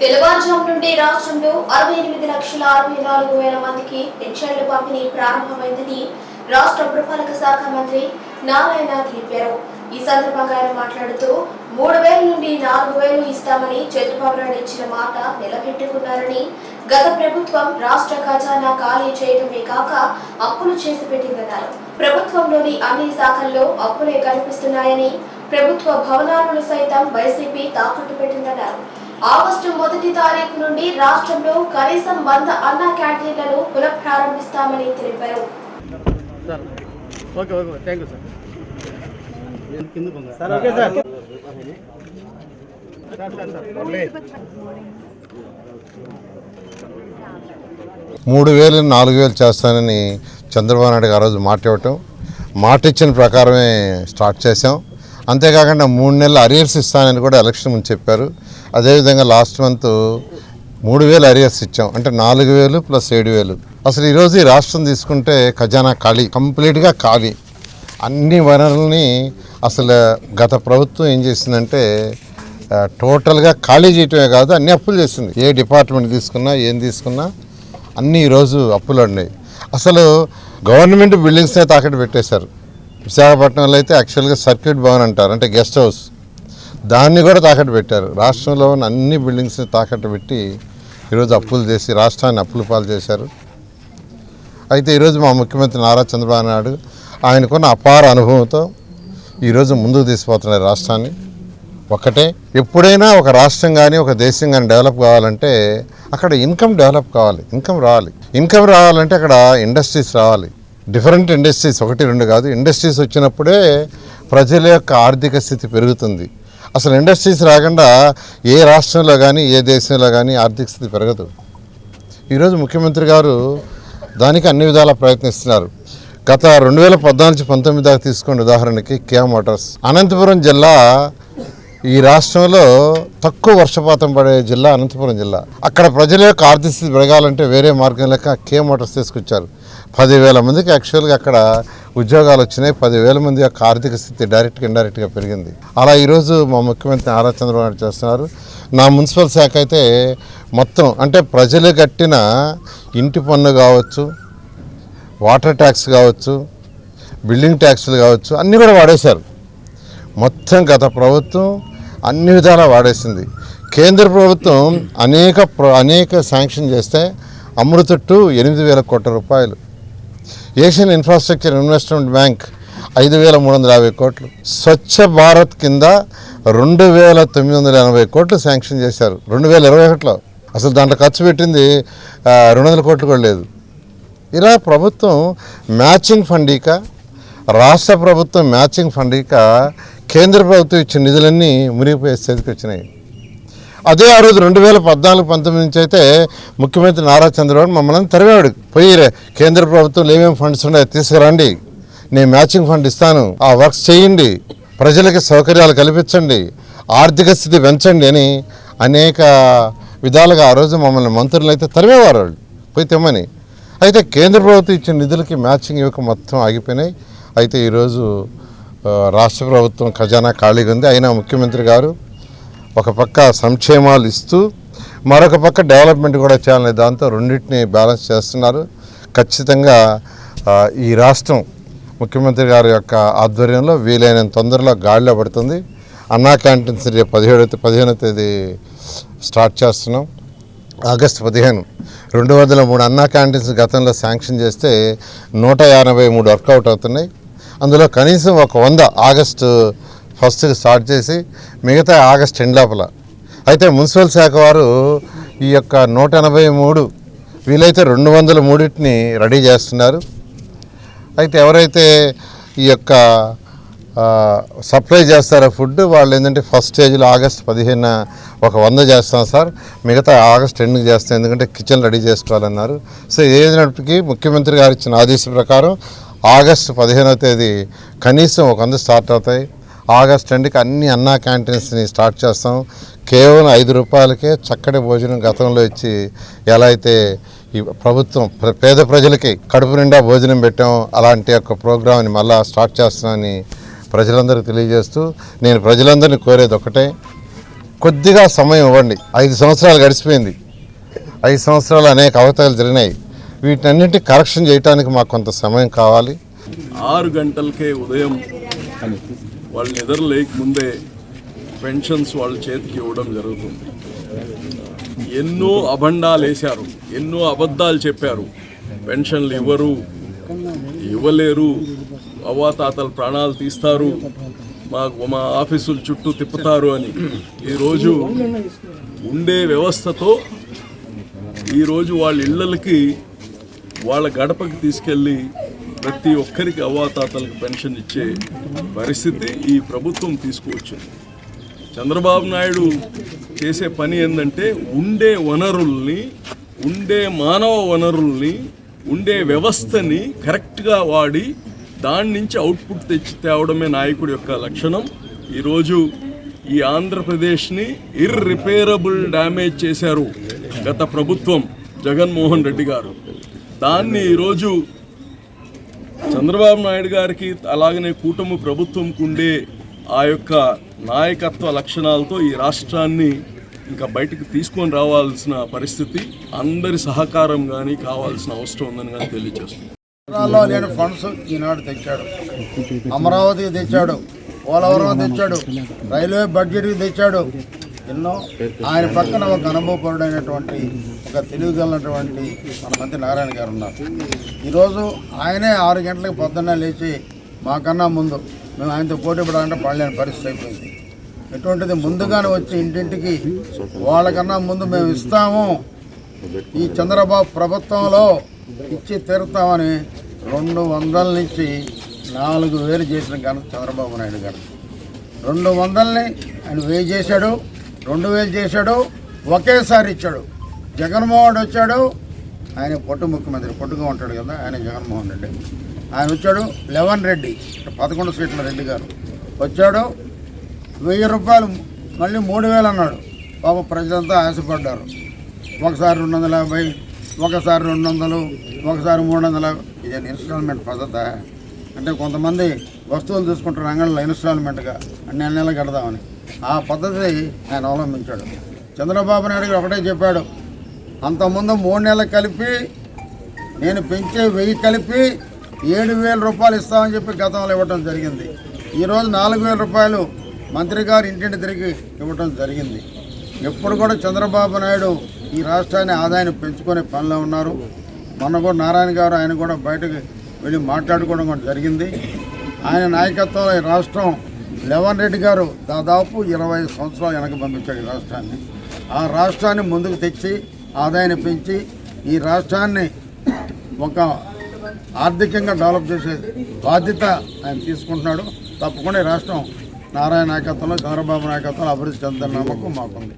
తెల్లవారుజాము నుండి రాష్ట్రంలో అరవై ఎనిమిది లక్షల అరవై నాలుగు వేల మందికి పెన్షన్లు పంపిణీ ప్రారంభమైందని రాష్ట్ర పురపాలక శాఖ మంత్రి నారాయణ తెలిపారు. ఈ సందర్భంగా ఆయన మాట్లాడుతూ మూడు వేల నుండి నాలుగు వేలు ఇస్తామని చంద్రబాబు నాయుడు ఇచ్చిన మాట నిలబెట్టుకున్నారని గత ప్రభుత్వం రాష్ట్ర ఖజానా ఖాళీ చేయడమే కాక అప్పులు చేసి పెట్టిందన్నారు. ప్రభుత్వంలోని అన్ని శాఖల్లో అప్పులే కనిపిస్తున్నాయని ప్రభుత్వ భవనాలను సైతం వైసీపీ తాకట్టు పెట్టిందన్నారు. ఆగస్టు మొదటి తారీఖు నుండి రాష్ట్రంలో కనీసం వంద అన్న క్యాంటీన్లను పునఃప్రారంభిస్తామని తెలిపారు. Sir okay okay thank you sir. Sir okay sir. Sir sir sir మూడు వేలు నాలుగు వేలు చేస్తానని చంద్రబాబు నాయుడు గారు ఆ రోజు మాట ఇవ్వటం. మాట ఇచ్చిన ప్రకారమే స్టార్ట్ చేసాం అంతేకాకుండా మూడు నెలలు అరియర్స్ ఇస్తానని కూడా ఎలక్షన్ ముందు చెప్పారు. అదేవిధంగా లాస్ట్ మంత్ మూడు వేలు అరియర్స్ ఇచ్చాం. అంటే నాలుగు వేలు ప్లస్ ఏడు వేలు. అసలు ఈరోజు ఈ రాష్ట్రం తీసుకుంటే ఖజానా ఖాళీ కంప్లీట్గా ఖాళీ. అన్ని వనరుల్ని అసలు గత ప్రభుత్వం ఏం చేసిందంటే టోటల్గా ఖాళీ చేయటమే కాదు అన్ని అప్పులు చేసింది. ఏ డిపార్ట్మెంట్ తీసుకున్నా ఏం తీసుకున్నా అన్నీ ఈరోజు అప్పులు ఉన్నాయి అసలు గవర్నమెంట్ బిల్డింగ్స్నే తాకట్టు పెట్టేశారు. విశాఖపట్నంలో అయితే యాక్చువల్గా సర్క్యూట్ భవన్ అంటారు అంటే గెస్ట్ హౌస్ దాన్ని కూడా తాకట్టు పెట్టారు. రాష్ట్రంలో ఉన్న అన్ని బిల్డింగ్స్ని తాకట్టు పెట్టి ఈరోజు అప్పులు చేసి రాష్ట్రాన్ని అప్పులు పాలు చేశారు. అయితే ఈరోజు మా ముఖ్యమంత్రి నారా చంద్రబాబు నాయుడు ఆయనకున్న అపార అనుభవంతో ఈరోజు ముందుకు తీసుకుపోతున్నారు రాష్ట్రాన్ని. ఒక్కటే ఎప్పుడైనా ఒక రాష్ట్రం కానీ ఒక దేశం కానీ డెవలప్ కావాలంటే అక్కడ ఇన్కమ్ డెవలప్ కావాలి. ఇన్కమ్ రావాలి. ఇన్కమ్ రావాలంటే అక్కడ ఇండస్ట్రీస్ రావాలి. డిఫరెంట్ ఇండస్ట్రీస్ ఒకటి రెండు కాదు. ఇండస్ట్రీస్ వచ్చినప్పుడే ప్రజల యొక్క ఆర్థిక స్థితి పెరుగుతుంది. అసలు ఇండస్ట్రీస్ రాకుండా ఏ రాష్ట్రంలో కానీ ఏ దేశంలో కానీ ఆర్థిక స్థితి పెరగదు. ఈరోజు ముఖ్యమంత్రి గారు దానికి అన్ని విధాలా ప్రయత్నిస్తున్నారు. గత రెండు వేల పద్నాలుగు నుంచి పంతొమ్మిది దాకా తీసుకున్న ఉదాహరణకి కియా మోటార్స్. అనంతపురం జిల్లా ఈ రాష్ట్రంలో తక్కువ వర్షపాతం పడే జిల్లా అనంతపురం జిల్లా. అక్కడ ప్రజల యొక్క ఆర్థిక స్థితి పెరగాలంటే వేరే మార్గం లేక కే మోటార్స్ తీసుకొచ్చారు. పదివేల మందికి యాక్చువల్గా అక్కడ ఉద్యోగాలు వచ్చినాయి. పదివేల మంది యొక్క ఆర్థిక స్థితి డైరెక్ట్గా ఇండైరెక్ట్గా పెరిగింది. అలా ఈరోజు మా ముఖ్యమంత్రి నారా చంద్రబాబు నాయుడు చేస్తున్నారు. నా మున్సిపల్ శాఖ అయితే మొత్తం అంటే ప్రజలు కట్టిన ఇంటి పన్ను కావచ్చు వాటర్ ట్యాక్స్ కావచ్చు బిల్డింగ్ ట్యాక్స్లు కావచ్చు అన్నీ కూడా వాడేశారు. మొత్తం గత ప్రభుత్వం అన్ని విధాలా వాడేసింది. కేంద్ర ప్రభుత్వం అనేక ప్ర- అనేక శాంక్షన్ చేస్తే అమృత టు ఎనిమిది వేల కోట్ల రూపాయలు. ఏషియన్ ఇన్ఫ్రాస్ట్రక్చర్ ఇన్వెస్ట్మెంట్ బ్యాంక్ ఐదు వేల మూడు వందల యాభై కోట్లు. స్వచ్ఛ భారత్ కింద రెండు వేల తొమ్మిది వందల ఎనభై కోట్లు శాంక్షన్ చేశారు. రెండు వేల ఇరవై ఒకటిలో. అసలు దాంట్లో ఖర్చు పెట్టింది రెండు వందల కోట్లు కూడా లేదు. ఇలా ప్రభుత్వం మ్యాచింగ్ ఫండిక రాష్ట్ర ప్రభుత్వం మ్యాచింగ్ ఫండీక కేంద్ర ప్రభుత్వం ఇచ్చిన నిధులన్నీ మునిగిపోయే స్థితికి వచ్చినాయి. అదే ఆ రోజు రెండు వేల పద్నాలుగు పంతొమ్మిది నుంచి అయితే ముఖ్యమంత్రి నారా చంద్రబాబు మమ్మల్ని తరివాడు పోయి కేంద్ర ప్రభుత్వంలో ఏమేమి ఫండ్స్ ఉన్నాయో తీసుకురండి. నేను మ్యాచింగ్ ఫండ్ ఇస్తాను. ఆ వర్క్స్ చేయండి. ప్రజలకి సౌకర్యాలు కల్పించండి. ఆర్థిక స్థితి పెంచండి అని అనేక విధాలుగా ఆ రోజు మమ్మల్ని మంత్రులు అయితే తరిమేవారు. వాళ్ళు పోయి తెమ్మని. అయితే కేంద్ర ప్రభుత్వం ఇచ్చిన నిధులకి మ్యాచింగ్ ఇవ్వక మొత్తం ఆగిపోయినాయి. అయితే ఈరోజు రాష్ట్ర ప్రభుత్వం ఖజానా ఖాళీగా ఉంది. అయినా ముఖ్యమంత్రి గారు ఒక పక్క సంక్షేమాలు ఇస్తూ మరొక పక్క డెవలప్మెంట్ కూడా చేయాలనే దాంతో రెండింటిని బ్యాలెన్స్ చేస్తున్నారు. ఖచ్చితంగా ఈ రాష్ట్రం ముఖ్యమంత్రి గారి యొక్క ఆధ్వర్యంలో వీలైనంత తొందరలో గాడిలో పడుతుంది. అన్నా క్యాంటీన్స్ రేపు పదిహేడవ పదిహేనో తేదీ స్టార్ట్ చేస్తున్నాం. ఆగస్టు పదిహేను రెండు వందల మూడు అన్నా క్యాంటీన్స్ గతంలో శాంక్షన్ చేస్తే నూట యానభై మూడు వర్కౌట్ అవుతున్నాయి. అందులో కనీసం ఒక వంద ఆగస్టు ఫస్ట్కి స్టార్ట్ చేసి మిగతా ఆగస్ట్ ఎండ్ లోపల. అయితే మున్సిపల్ శాఖ వారు ఈ యొక్క నూట ఎనభై మూడు వీలైతే రెండు వందల మూడింటిని రెడీ చేస్తున్నారు. అయితే ఎవరైతే ఈ యొక్క సప్లై చేస్తారో ఫుడ్ వాళ్ళు ఏంటంటే ఫస్ట్ స్టేజ్లో ఆగస్ట్ పదిహేను ఒక వంద చేస్తాం సార్. మిగతా ఆగస్ట్ ఎండ్కి చేస్తాం ఎందుకంటే కిచెన్ రెడీ చేసుకోవాలన్నారు. సో ఏదైనప్పటికీ ముఖ్యమంత్రి గారు ఇచ్చిన ఆదేశం ప్రకారం ఆగస్ట్ పదిహేనవ తేదీ కనీసం ఒక వంద స్టార్ట్ అవుతాయి. ఆగస్ట్ రెండుకి అన్ని అన్నా క్యాంటీన్స్ని స్టార్ట్ చేస్తాం. కేవలం ఐదు రూపాయలకే చక్కటి భోజనం గతంలో ఇచ్చి ఎలా అయితే ఈ ప్రభుత్వం పేద ప్రజలకి కడుపు నిండా భోజనం పెట్టాం అలాంటి ఒక ప్రోగ్రామ్ని మళ్ళా స్టార్ట్ చేస్తున్నామని ప్రజలందరికీ తెలియజేస్తూ నేను ప్రజలందరినీ కోరేది ఒకటే. కొద్దిగా సమయం ఇవ్వండి. ఐదు సంవత్సరాలు గడిచిపోయింది. ఐదు సంవత్సరాలు అనేక అవతలు జరిగినాయి. వీటన్నింటి కరెక్షన్ చేయడానికి మాకు కొంత సమయం కావాలి. ఆరు గంటలకే ఉదయం వాళ్ళు నిద్ర లేకముందే పెన్షన్స్ వాళ్ళ చేతికి ఇవ్వడం జరుగుతుంది. ఎన్నో అభండాలు వేశారు ఎన్నో అబద్ధాలు చెప్పారు. పెన్షన్లు ఇవ్వరు ఇవ్వలేరు. అవ్వాతాతలు ప్రాణాలు తీస్తారు మాకు మా ఆఫీసుల చుట్టూ తిప్పుతారు అని. ఈరోజు ఉండే వ్యవస్థతో ఈరోజు వాళ్ళ ఇళ్ళకి వాళ్ళ గడపకి తీసుకెళ్ళి ప్రతి ఒక్కరికి అవ్వాతాతలకు పెన్షన్ ఇచ్చే పరిస్థితి ఈ ప్రభుత్వం తీసుకువచ్చింది. చంద్రబాబు నాయుడు చేసే పని ఏంటంటే ఉండే వనరుల్ని ఉండే మానవ వనరుల్ని ఉండే వ్యవస్థని కరెక్ట్గా వాడి దాని నుంచి అవుట్పుట్ తెచ్చి తేవడమే నాయకుడి యొక్క లక్షణం. ఈరోజు ఈ ఆంధ్రప్రదేశ్ని ఇర్రిపేరబుల్ డ్యామేజ్ చేశారు గత ప్రభుత్వం జగన్మోహన్ రెడ్డి గారు. దాన్ని ఈరోజు చంద్రబాబు నాయుడు గారికి అలాగనే కూటమి ప్రభుత్వంకు ఉండే ఆ యొక్క నాయకత్వ లక్షణాలతో ఈ రాష్ట్రాన్ని ఇంకా బయటకు తీసుకొని రావాల్సిన పరిస్థితి అందరి సహకారం కానీ కావాల్సిన అవసరం ఉందని కానీ తెలియజేస్తుంది ఫండ్స్ ఈనాడు తెచ్చాడు. అమరావతికి తెచ్చాడు పోలవరం తెచ్చాడు రైల్వే బడ్జెట్కి తెచ్చాడు. ఎన్నో. ఆయన పక్కన ఒక అనుభవపరుడైనటువంటి ఒక తెలివిగలనటువంటి మన మంత్రి నారాయణ గారు ఉన్నారు. ఈరోజు ఆయనే ఆరు గంటలకు పొద్దున్నే లేచి మాకన్నా ముందు మేము ఆయనతో పోటీ పడాలంటే పడలేని పరిస్థితి అయిపోయింది. ఎటువంటిది ముందుగానే వచ్చి ఇంటింటికి వాళ్ళకన్నా ముందు మేము ఇస్తాము. ఈ చంద్రబాబు ప్రభుత్వంలో ఇచ్చి తీరుతామని రెండు వందల నుంచి నాలుగు వేలు చేసిన ఘనత చంద్రబాబు నాయుడు గారు. రెండు వందలని ఆయన వేయి చేశాడు రెండు వేలు చేశాడు ఒకేసారి ఇచ్చాడు. జగన్మోహన్ వచ్చాడు. ఆయన పొట్టు ముఖ్యమంత్రి పొట్టుగా ఉంటాడు కదా ఆయన జగన్మోహన్ రెడ్డి. ఆయన వచ్చాడు లెవెన్ రెడ్డి పదకొండు సీట్ల రెడ్డి గారు. వచ్చాడు వెయ్యి రూపాయలు మళ్ళీ మూడు వేలు అన్నాడు. పాప ప్రజలంతా ఆశపడ్డారు. ఒకసారి రెండు వందల యాభై ఒకసారి రెండు వందలు ఒకసారి మూడు వందల ఇదే ఇన్స్టాల్మెంట్ పద్ధత? అంటే కొంతమంది వస్తువులు తీసుకుంటారు అంగళ్ళలో ఇన్స్టాల్మెంట్గా నెల నెల కడదామని. ఆ పద్ధతి ఆయన అవలంబించాడు. చంద్రబాబు నాయుడు ఒకటే చెప్పాడు అంతకుముందు మూడు నెలలు కలిపి నేను పెంచే వెయ్యి కలిపి ఏడు వేల రూపాయలు ఇస్తామని చెప్పి గతంలో ఇవ్వటం జరిగింది. ఈరోజు నాలుగు వేల రూపాయలు మంత్రి గారు ఇంటింటి తిరిగి ఇవ్వటం జరిగింది. ఎప్పుడు కూడా చంద్రబాబు నాయుడు ఈ రాష్ట్రాన్ని ఆదాయాన్ని పెంచుకునే పనిలో ఉన్నారు. మొన్న కూడా నారాయణ గారు ఆయన కూడా బయటకు వెళ్ళి మాట్లాడుకోవడం కూడా జరిగింది. ఆయన నాయకత్వంలో ఈ రాష్ట్రం లెవన్ రెడ్డి గారు దాదాపు ఇరవై సంవత్సరాలు వెనక పంపించాడు ఈ రాష్ట్రాన్ని. ఆ రాష్ట్రాన్ని ముందుకు తెచ్చి ఆదాయాన్ని పెంచి ఈ రాష్ట్రాన్ని ఒక ఆర్థికంగా డెవలప్ చేసే బాధ్యత ఆయన తీసుకుంటున్నాడు. తప్పకుండా ఈ రాష్ట్రం నారాయణ నాయకత్వంలో చంద్రబాబు నాయకత్వంలో అభివృద్ధి చెందుతున్న నమ్మకం మాకుంది.